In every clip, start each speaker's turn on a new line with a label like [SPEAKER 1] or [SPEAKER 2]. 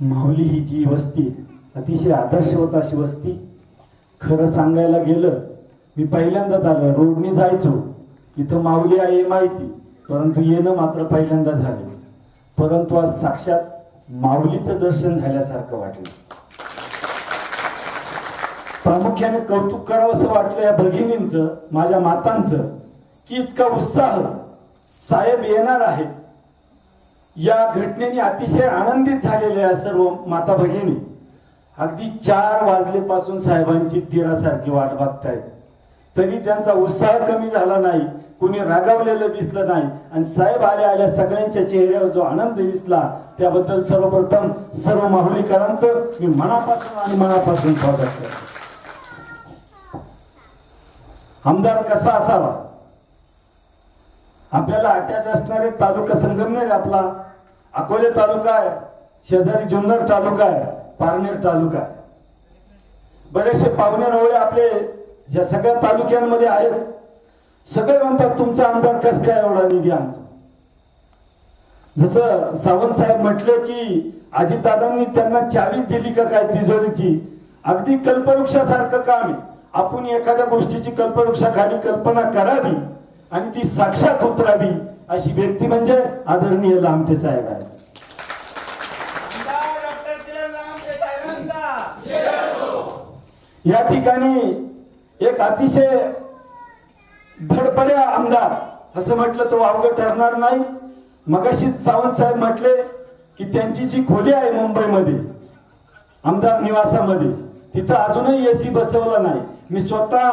[SPEAKER 1] माऊली ही जी वस्ती अतिशय आदर्शवत अशी वस्ती खरं सांगायला गेलं मी पहिल्यांदाच आलं. रोडनी जायचो. इथं माऊली आहे माहिती परंतु येणं मात्र पहिल्यांदा झाले. परंतु आज साक्षात माऊलीचं दर्शन झाल्यासारखं वाटलं. प्रामुख्याने कौतुक करावं असं वाटलं या भगिनींचं माझ्या मातांचं की इतका उत्साह साहेब येणार आहेत. या घटनेने अतिशय आनंदित झालेल्या या सर्व माता भगिनी. अगदी चार वाजलेपासून साहेबांची तीरासारखी वाट बघतायत. तरी त्यांचा उत्साह कमी झाला नाही कुणी रागावलेलं दिसलं नाही. आणि साहेब आल्या आल्या सगळ्यांच्या चेहऱ्यावर जो आनंद दिसला त्याबद्दल सर्वप्रथम सर्व माहुलीकरांचं मी मनापासून आणि मनापासून स्वागत करतो. आमदार कसा असावा? आपल्याला अटॅच असणारे तालुका संगमनेर आपला अकोले तालुका आहे. शेजारी जुन्नर तालुका आहे. पारनेर तालुका आहे. बरेचसे पाहुणे रवळे आपले या सगळ्या तालुक्यांमध्ये आहेत. सगळे म्हणतात तुमचा आमदार कस काय एवढा निधी आणतो जसं सावंत साहेब म्हटले की अजितदादांनी त्यांना चावी दिली का काय तिजोरीची? अगदी कल्पवृक्षासारखं काम आहे. आपण एखाद्या गोष्टीची कल्पवृक्षाखाली कल्पना करावी आणि ती साक्षात उतरावी. अशी व्यक्ती म्हणजे आदरणीय लामटे साहेब आहे या ठिकाणी एक अतिशय धडपड्या आमदार असं म्हटलं तर वावगं ठरणार नाही. मगाशी सावंत साहेब म्हटले की त्यांची जी खोली आहे मुंबईमध्ये आमदार निवासामध्ये तिथं अजूनही एसी बसवला नाही. मी स्वतः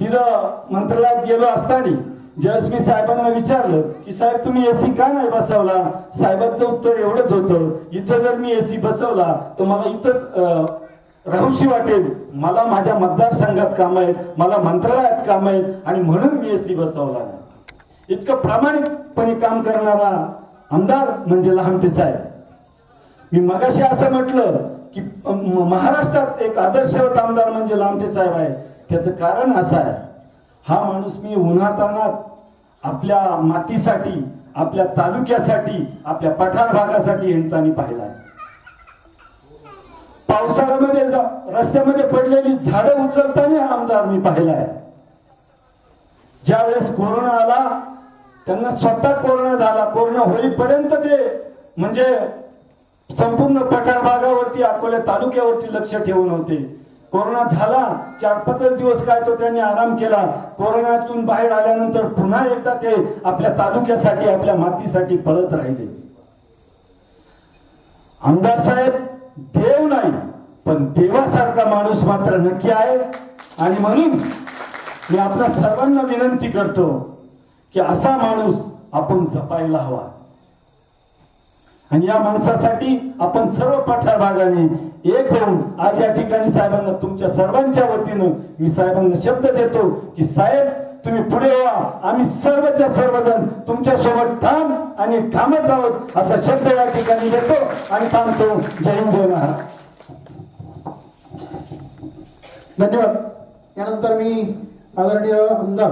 [SPEAKER 1] तिथं मंत्रालयात गेलो असताना ज्यावेळेस मी साहेबांना विचारलं की साहेब तुम्ही एसी का नाही बसवला? साहेबांचं उत्तर एवढंच होतं इथं जर मी एसी बसवला तर मला इथं राहूशी वाटेल. मला माझ्या मतदारसंघात काम आहेत मला मंत्रालयात काम आहेत आणि म्हणून मी एसी बसवला. नाही इतकं प्रामाणिकपणे काम करणारा आमदार म्हणजे लहानटे साहेब. मी मगाशी असं म्हटलं की महाराष्ट्रात एक आदर्शवत आमदार म्हणजे लामटे साहेब आहे. त्याचं कारण असं आहे. हा माणूस मी उन्हातानात आपल्या मातीसाठी आपल्या तालुक्यासाठी आपल्या पठार भागासाठी यांचानी पाहिला आहे. पावसाळ्यामध्ये रस्त्यामध्ये पडलेली झाडं उचलताना आमदार मी पाहिला आहे. ज्यावेळेस कोरोना आला त्यांना स्वतः कोरोना झाला. कोरोना होईपर्यंत ते म्हणजे संपूर्ण पठार भागावरती अकोल्या तालुक्यावरती लक्ष ठेवून होते. कोरोना झाला चार पाचच दिवस काय तो त्यांनी आराम केला. कोरोनातून बाहेर आल्यानंतर पुन्हा एकदा ते आपल्या तालुक्यासाठी आपल्या मातीसाठी पळत राहिले. आमदार साहेब देव नाही पण देवासारखा माणूस मात्र नक्की आहे. आणि म्हणून मी आपल्या सर्वांना विनंती करतो की असा माणूस आपण जपायला हवा. आणि या माणसासाठी आपण सर्व पठार भागाने एक होऊन आज या ठिकाणी साहेबांना तुमच्या सर्वांच्या वतीनं मी साहेबांना शब्द देतो की साहेब तुम्ही पुढे व्हा आम्ही सर्वच्या सर्वजण तुमच्यासोबत ठाम आणि ठामच आहोत असा शब्द या ठिकाणी देतो आणि थांबतो. जय हिंद जय महाराज.
[SPEAKER 2] धन्यवाद. यानंतर मी आदरणीय आमदार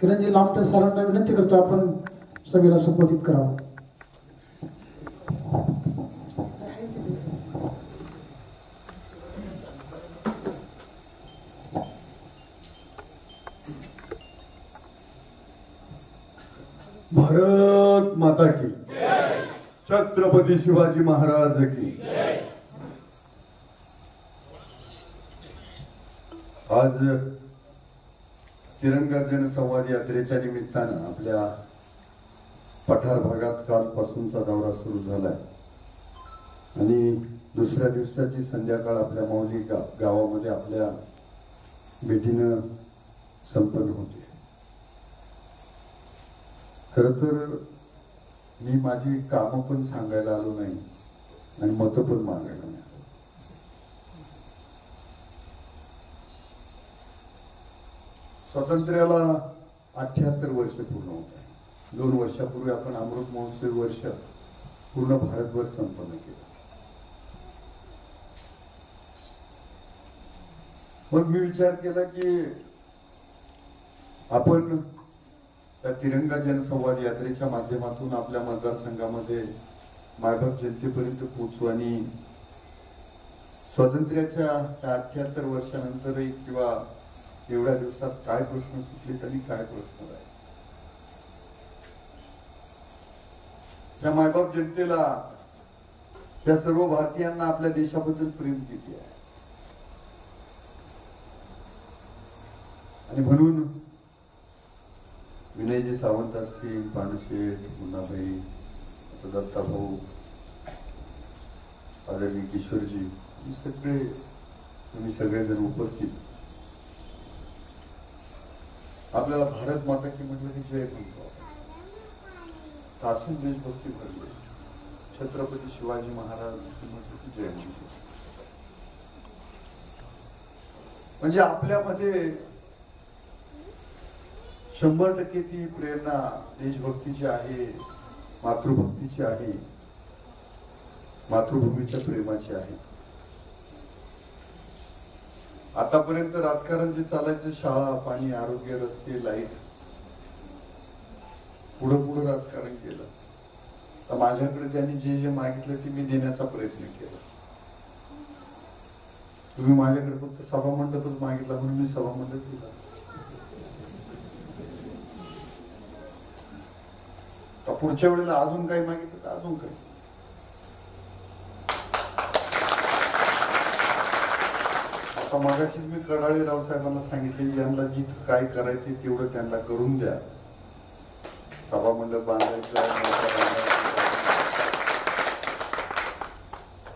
[SPEAKER 2] किरणजी लामटे सरांना विनंती करतो आपण सभेला संबोधित करावं.
[SPEAKER 3] भारत माता की। छत्रपती शिवाजी महाराज की। आज तिरंगा जनसंवाद यात्रेच्या निमित्तानं आपल्या पठार भागात कालपासूनचा दौरा सुरू झालाय. आणि दुसऱ्या दिवसाची संध्याकाळ आपल्या माऊली गा- गावामध्ये आपल्या भेटीनं संपन्न होते. खर तर मी माझी कामं पण सांगायला आलो नाही आणि मतं पण मागायला नाही स्वातंत्र्याला अठ्याहत्तर वर्ष पूर्ण होत आहे दोन वर्षापूर्वी आपण अमृत महोत्सवी वर्ष पूर्ण भारतभर संपन्न केलं. मग मी विचार केला की आपण त्या तिरंगा जनसंवाद यात्रेच्या माध्यमातून आपल्या मतदारसंघामध्ये मायबाप जनतेपर्यंत पोहोचू आणि स्वातंत्र्याच्या अठ्याहत्तर वर्षानंतरही किंवा एवढ्या दिवसात काय प्रश्न सुटले तरी काय प्रश्न राहिले त्या मायबाप जनतेला त्या सर्व भारतीयांना आपल्या देशाबद्दल प्रेम किती आहे? आणि म्हणून विनयजी सावंत असतील पानशेठ मुन्नाबाई दत्ता भाऊ आदरणीय किशोरजी हे सगळे तुम्ही सगळेजण उपस्थित. आपल्याला भारत माता की म्हटलं की जय म्हणतो तासून देशभक्ती भरली. छत्रपती शिवाजी महाराज म्हटलं की जय म्हणतो म्हणजे आपल्यामध्ये शंभर टक्के ती प्रेरणा देशभक्तीची आहे मातृभक्तीची आहे मातृभूमीच्या प्रेमाची आहे. आतापर्यंत राजकारण जे चालायचं शाळा पाणी आरोग्य रस्ते लाइट पुढं पुढं राजकारण केलं. तर माझ्याकडे त्यांनी जे जे मागितलं ते मी देण्याचा प्रयत्न केला. तुम्ही माझ्याकडे फक्त सभामंडपच मागितला म्हणून मी सभामंडप दिला तर पुढच्या वेळेला अजून काही मागितलं तर अजून काही. आता मागाशीच मी कडाळे रावसाहेबांना सांगितले यांना जी काय करायचे तेवढं त्यांना करून द्या. सभा मंडप बांधायचं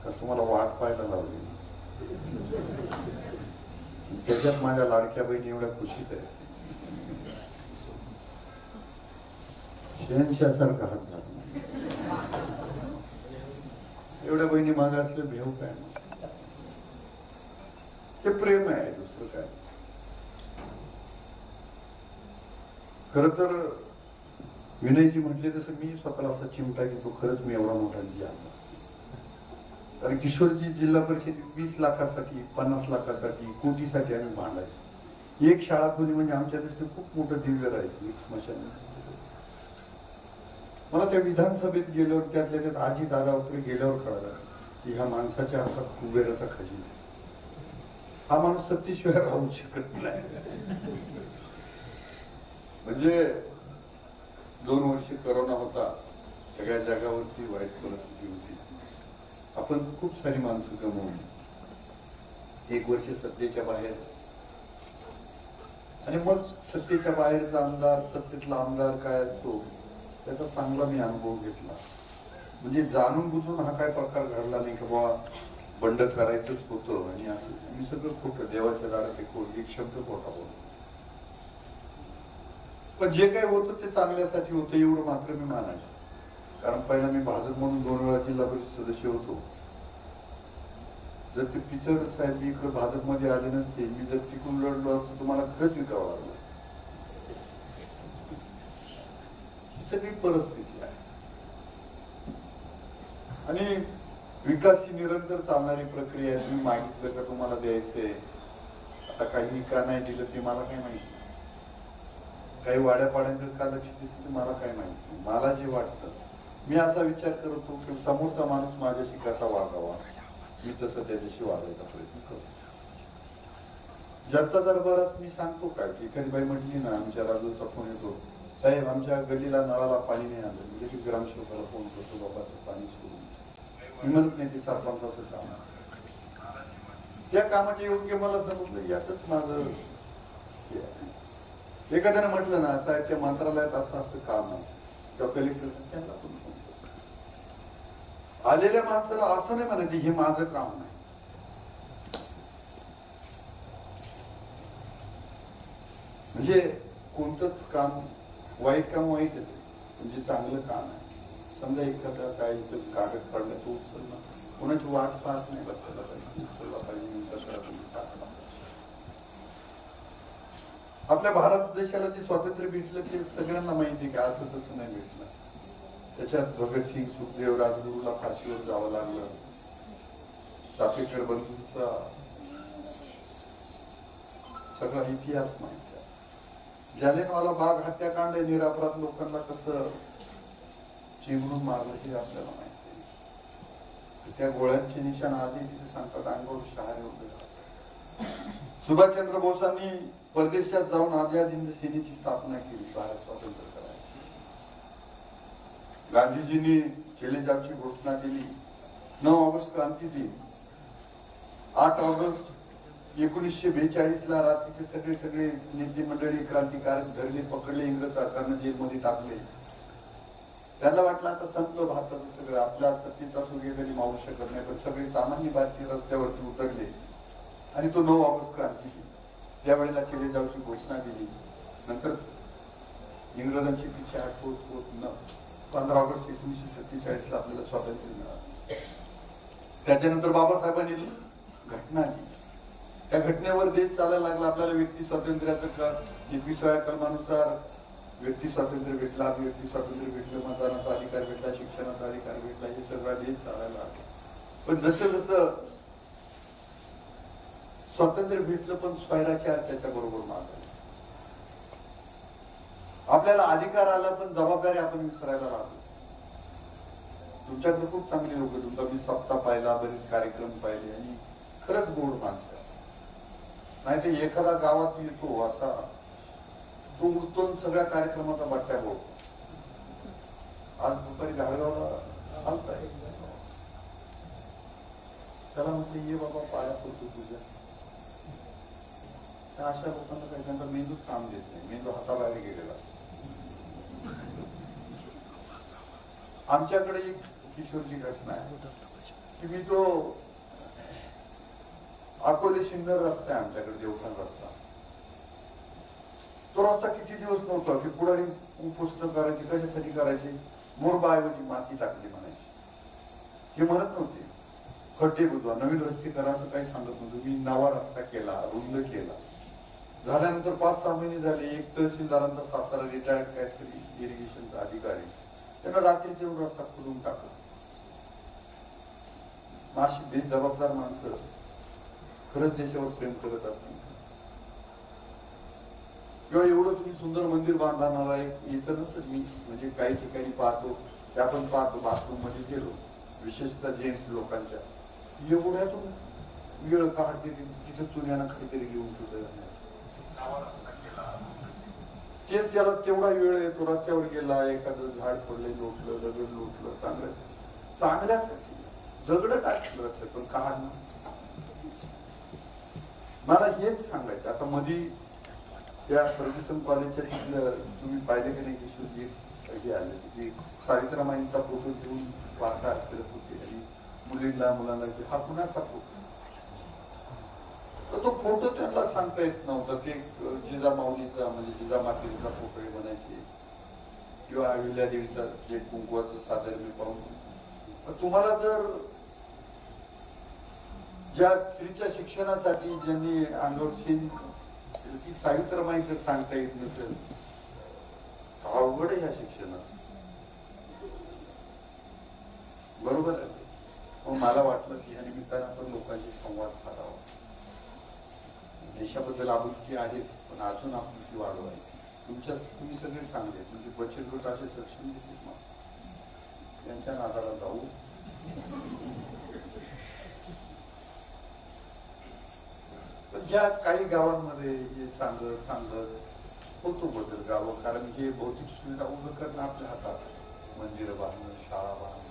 [SPEAKER 3] तर तुम्हाला वाट पाहायला लावली. त्याच्यात माझ्या लाडक्या बहिणी एवढ्या खुशीत आहे शहनशासारखा हात झाला. एवढ्या बहिणी मागा असले भेव काय? ते प्रेम आहे दुसरं काय? खर तर विनयजी म्हटले तसं मी स्वतःला असा चिमटा घेतो खरंच मी एवढा मोठा दिला कारण किशोरजी जिल्हा परिषद वीस लाखासाठी पन्नास लाखासाठी कोटीसाठी आम्ही भांडायचो. एक शाळा खोली म्हणजे आमच्या दृष्टीने खूप मोठं दिव्य राहायचं एक स्मशान मला त्या विधानसभेत गेल्यावर त्यातल्या त्यात आजी दादा वगैरे गेल्यावर कळलं की ह्या माणसाच्या हातात कुबेराचा खजिना हा माणूस सत्तेशिवाय राहू शकत नाही. म्हणजे दोन वर्ष करोना होता सगळ्या जगावरती वाईट परिस्थिती होती. आपण खूप सारी माणसं गमवली एक वर्ष सत्तेच्या बाहेर. आणि मग सत्तेच्या बाहेरचा आमदार सत्तेतला आमदार काय असतो? त्याचा चांगला मी अनुभव घेतला. म्हणजे जाणून बुजून हा काय प्रकार घडला नाही की बाबा बंड करायचंच होतं आणि असं मी सगळं खोटं देवाच्या दारात एक एक शब्द खोटा बोलतो. पण जे काही होतं ते चांगल्यासाठी होतं एवढं मात्र मी मानायचं. कारण पहिला मी भाजप म्हणून दोन वेळा जिल्हा परिषद सदस्य होतो. जर ते पिचर साहेब इकडे भाजपमध्ये आले नसते मी जर तिकडून लढलो असतो तुम्हाला खरंच विकावं लागलं. सगळी परिस्थिती आहे. आणि विकास ही निरंतर चालणारी प्रक्रिया आहे. तुम्ही मागितलं का तुम्हाला द्यायचंय आता काही का नाही दिलं ते मला काय माहिती काही वाड्यापाड्यांचं का लक्ष देतं ते मला काय माहिती मला जे वाटतं मी असा विचार करतो की समोरचा माणूस माझ्याशी कसा वागावा? मी तसं त्याच्याशी वागायचा प्रयत्न करतो. जनता दरबारात मी सांगतो काय एखादी बाई म्हटली ना आमच्या राजूचा फोन येतो. साहेब आमच्या गल्लीला नळाला पाणी नाही आलं. म्हणजे की ग्रामसेवकाला फोन करतो बाबा पाणी सोडून हिमंत म्हणत नाही सरपंचाचं काम त्या कामाचे योग्य मला समजलं यातच माझं एखाद्यानं म्हटलं ना साहेब त्या मंत्रालयात असं असं काम आहे. किंवा कलेक्टर त्यांना पण फोन आलेल्या माणसाला असं नाही म्हणायचं हे माझं काम नाही म्हणजे कोणतंच काम वाईट काम वाईटच आहे म्हणजे चांगलं काम आहे. समजा एखादा काय कागद पडलं तो उचलणं कोणाची वाट पाहत नाही बसला पाहिजे उचलला पाहिजे आपल्या भारत देशाला जे स्वातंत्र्य भेटलं ते सगळ्यांना माहिती आहे असं तसं नाही भेटलं. त्याच्यात भगतसिंग सुखदेव राजगुरूला फाशीवर जावं लागलं. चाफेकर बंधूंचा सगळा इतिहास माहिती जालियनवाला बाग हत्याकांड निरापराध लोकांना कसं चिमरून मारलं हे आपल्याला माहिती त्या गोळ्यांचे निशाण आधी तिथे सांगतात अंगावर शहारे उभे सुभाषचंद्र बोसांनी परदेशात जाऊन आझाद हिंद सेनेची स्थापना केली भारत स्वातंत्र्य करायची. गांधीजींनी चलेजावची घोषणा केली. नऊ ऑगस्ट क्रांती दिन. आठ ऑगस्ट एकोणीसशे बेचाळीसला रात्रीचे सगळे सगळे नेते मंडळी क्रांतिकारक धरले पकडले इंग्रज सरकारनं जेलमध्ये टाकले. त्याला वाटलं आता संपलं भारताचं सगळं. आपल्या सत्तेचा सूर्य कधी मावू शकत नाही पण सगळे सामान्य भारतीय रस्त्यावरती उतरले. आणि तो नऊ ऑगस्ट क्रांती दिन त्यावेळेला केले जाऊची घोषणा दिली. नंतर इंग्रजांची पिछा आठवत होत न पंधरा ऑगस्ट एकोणीसशे सत्तेचाळीसला आपल्याला स्वातंत्र्य मिळालं. त्याच्यानंतर बाबासाहेबांनी घटना दिली त्या घटनेवर देश चालायला लागला आपल्याला व्यक्ती स्वातंत्र्याचं का एकविसाव्या कलमानुसार व्यक्ती स्वातंत्र्य भेटला व्यक्ती स्वातंत्र्य भेटलं मतदानाचा अधिकार भेटला शिक्षणाचा अधिकार भेटला हे सगळा देश चालायला लागला. पण जसं जसं स्वातंत्र्य भेटलं पण स्वैराचार त्याच्या बरोबर मागला आपल्याला अधिकार आला पण जबाबदारी आपण विसरायला लागलो. तुमच्याकडे खूप चांगले लोक तुमचा मी सप्ताह पाहिला बरेच कार्यक्रम पाहिले आणि खरंच गोड माणसं नाही ते एखादा गावात येतो असा तो उठतो सगळ्या कार्यक्रमाचा बट्ट्या बोलतो. आज दुपारी घाडगावला चालताय त्याला म्हणते ये बाबा पाया पडतो तुझ्या. त्या अशा लोकांना काही त्यांचा मेंदूच काम देत नाही. मेंदू हाताबाहेर गेलेला. आमच्याकडे एक किशोरची घटना आहे. की मी तो अकोले सिन्नर रस्ता आहे आमच्याकडे देवखान रस्ता. तो रस्ता किती दिवस नव्हता? की पुढारी उपोषण करायची कशासाठी करायची? मोरबाऐवजी माती टाकली म्हणायची. हे म्हणत नव्हते. खड्डे बुजवा नवीन रस्ते करा असं काही सांगत नव्हतं. मी नवा रस्ता केला रुंद केला. झाल्यानंतर पाच सहा महिने झाले. एक तहसीलदारांचा सातारा रिटायर्ड काहीतरी इरिगेशनचा अधिकारी. त्यांना रात्रीचे रस्ता खोदून टाकला. माशी बेजबाबदार माणसं. खरंच त्यांच्यावर प्रेम करत असतील. किंवा एवढं तुम्ही सुंदर मंदिर बांधणार आहे इतर मी म्हणजे काही ठिकाणी पाहतो त्या पण पाहतो बाथरूममध्ये गेलो विशेषतः जेंट्स लोकांच्या. एवढ्यातून वेळ काढते तिथे चुन्यानं काहीतरी घेऊन तुझं त्याला तेवढा वेळ येतो रस्त्यावर गेला एखादं झाड पडले लोटलं दगड लोटलं चांगलं. चांगल्यासाठी दगड टाकलं रस्त्यात? पण काढणं मला हेच सांगायचं आता मधी त्या फर्ग्युसन कॉलेजच्या तिथलं तुम्ही पाहिले की नाही किशोरजी हे आले की सावित्रामाईंचा फोटो घेऊन वार्ता फिरत होते. आणि मुलींना मुलांना हा कुणाचा फोटो तर तो फोटो त्यांना सांगता येत नव्हता ते जिजा माऊलीचा म्हणजे जिजा मातेचा फोटो हे म्हणायचे किंवा अहिल्या देवीचा जे कुंकवाचं सादर मी पाहून तुम्हाला जर ज्या स्त्रीच्या शिक्षणासाठी ज्यांनी आंदोलन ती ती सावित्रमाई जर सांगता येत नसेल. अवघड आहे ह्या शिक्षणात. बरोबर आहे. मला वाटलं की या निमित्तानं आपण लोकांशी संवाद साधावा. देशाबद्दल आपुलकी आहे पण अजून आपुलकी वाढवायची तुमच्या तुम्ही सगळे चांगले म्हणजे बचत गट असे सक्षम दिसत मग त्यांच्या नादाला जाऊ. ज्या काही गावांमध्ये जे चांगलं चांगलं होतो बदल गावं कारण जे भौतिक सुविधा उभं करणं आपल्या हातात मंदिरं बांधणं शाळा बांधणं.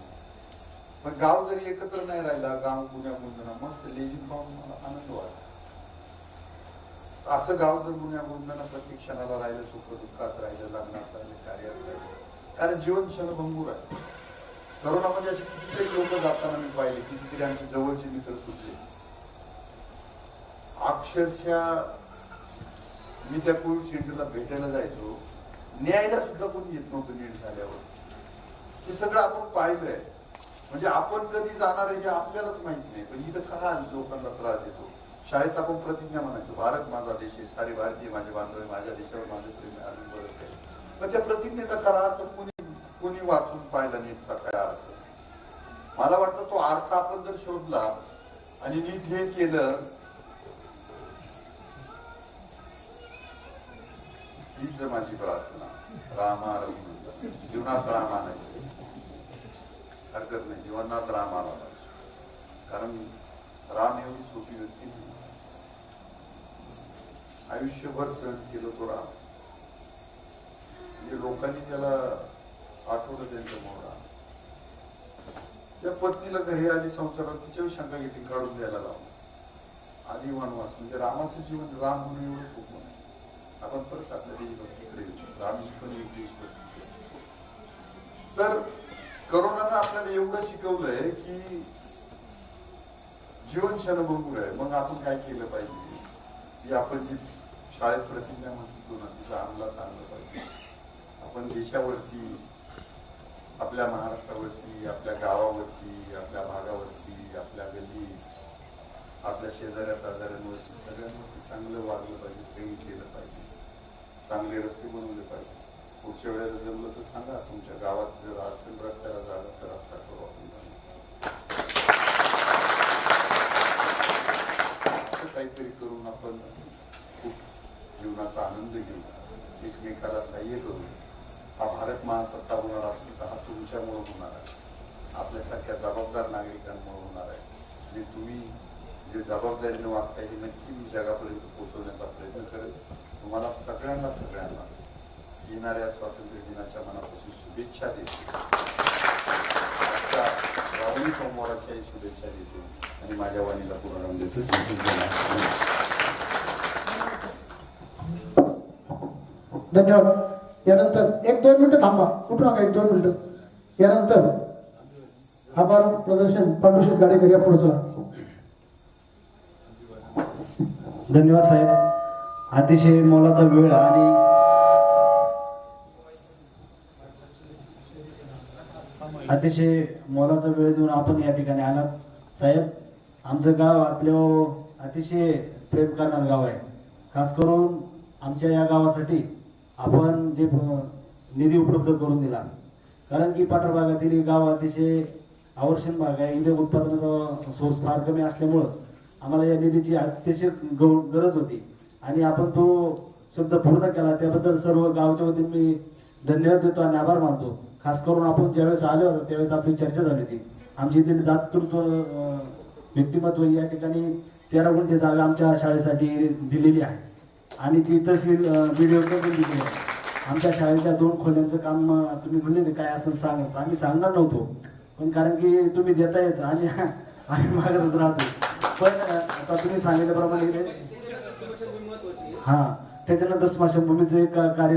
[SPEAKER 3] पण गाव जरी एकत्र नाही राहिला गाव गुन्ह्या मुंजना मस्त लेझिम पाहून मला आनंद वाटला असं गाव जर गुन्ह्या गुंजना प्रत्येक क्षणाला राहिलं सुख दुःखात राहिलं लग्नात राहिलं कार्यात राहिलं कारण जीवन क्षणभंगूर आहे. करोनामध्ये असे कितीतरी लोक जाताना मी पाहिले कितीतरी आमचे जवळचे मित्र सुटले. अक्षरशः मी त्या कोविड सेंटरला भेटायला जायचो. न्यायला सुद्धा कोणी येत नव्हतं नीट झाल्यावर. हे सगळं आपण पाहिलंय. म्हणजे आपण कधी जाणार आहे हे आपल्यालाच माहिती नाही पण इथं का लोकांना त्रास देतो. शाळेत आपण प्रतिज्ञा म्हणायचो भारत माझा देश आहे सारे भारतीय माझे बांधव आहे माझ्या देशावर माझे प्रेम अजून बरं आहे पण त्या प्रतिज्ञेचा खरा अर्थ कोणी कोणी वाचून पाहिला नीटचा काय अर्थ? मला वाटतं तो अर्थ आपण जर शोधला आणि नीट हे केलं हीच माझी प्रार्थना रामा रघुनंदन जीवनात राम नाही हरकत नाही जीवनात राम आला कारण राम एवढी सोपी व्यक्ती नाही आयुष्यभर सहन केलं तो राम म्हणजे लोकांनी त्याला आठवलं त्यांचं मोहरा त्या पत्नीला घरी आली संसारात तिच्यावर शंका घेतली काढून द्यायला लावून आधी वनवास म्हणजे रामाचं जीवन राम म्हणून एवढं सोपं नाही आपण परत आपल्या देशभक्तीकडे येऊ. पण एक देशभक्ती तर करोनानं आपल्याला एवढं शिकवलंय की जीवन क्षणभंगूर आहे. मग आपण काय केलं पाहिजे? की आपण जी शाळेत प्रतिज्ञा म्हणतो ना तिचा अंमलात आणलं पाहिजे. आपण देशावरती आपल्या महाराष्ट्रावरती आपल्या गावावरती आपल्या भागावरती आपल्या गल्ली आपल्या शेजाऱ्या पाजाऱ्यांवरती सगळ्यांवरती चांगलं वागलं पाहिजे प्रेम केलं पाहिजे. चांगले रस्ते बनवले पाहिजे. पुढच्या वेळेला जमलं तर सांगा तुमच्या गावात जर असेल रस्त्याला जागा तर रस्ता करू आपण. काहीतरी करून आपण खूप जीवनाचा आनंद घेऊ. एकमेकाला सहाय्य करू. हा भारत महासत्ता होणार असेल तर हा तुमच्यामुळे होणार आहे. आपल्यासारख्या जबाबदार नागरिकांमुळे होणार आहे. आणि तुम्ही जे जबाबदारीने वागताय हे नक्की मी जगापर्यंत पोहोचवण्याचा प्रयत्न करेल तुम्हाला सगळ्यांना सगळ्यांना येणाऱ्या स्वातंत्र्य दिनाच्या मनापासून शुभेच्छा देतो. आजच्या श्रावणी सोमवाराच्याही शुभेच्छा देतो आणि माझ्या वाणीला पूर्ण देतो.
[SPEAKER 2] धन्यवाद. यानंतर एक दोन मिनिटं थांबा. कुठं नका एक दोन मिनिटं? यानंतर आभार प्रदर्शन पांडुशेठ गाडेकर या पुढे चला
[SPEAKER 4] धन्यवाद साहेब. अतिशय मोलाचा वेळ आणि अतिशय मोलाचा वेळ देऊन आपण या ठिकाणी आला साहेब आमचं गाव आपल्या अतिशय प्रेम करणारं गाव आहे. खास करून आमच्या या गावासाठी आपण जे निधी उपलब्ध करून दिला. कारण की पाटण भागातील गाव अतिशय आवर्षण भाग आहे. इथे उत्पादनाचा सोर्स फार कमी असल्यामुळं आम्हाला या निधीची अतिशय गौ- गरज होती. आणि आपण तो शब्द पूर्ण केला. त्याबद्दल सर्व गावच्या वतीने मी धन्यवाद देतो आणि आभार मानतो. खास करून आपण ज्यावेळेस आलो होतो त्यावेळेस आपली चर्चा झाली होती. आमची इथे दातृत्व व्यक्तिमत्व या ठिकाणी तेरा गुंठे जागा आमच्या शाळेसाठी दिलेली आहे. आणि ती तहसील व्हिडिओ पण दिली आहे. आमच्या शाळेच्या दोन खोल्यांचं काम तुम्ही म्हणले काय असं सांगत आम्ही सांगणार नव्हतो. पण कारण की तुम्ही देता येत आणि आम्ही मागतच राहतो. पण आता तुम्ही सांगितल्याप्रमाणे हा. त्याच्यानंतर स्मशानभूमीचं एक कार्य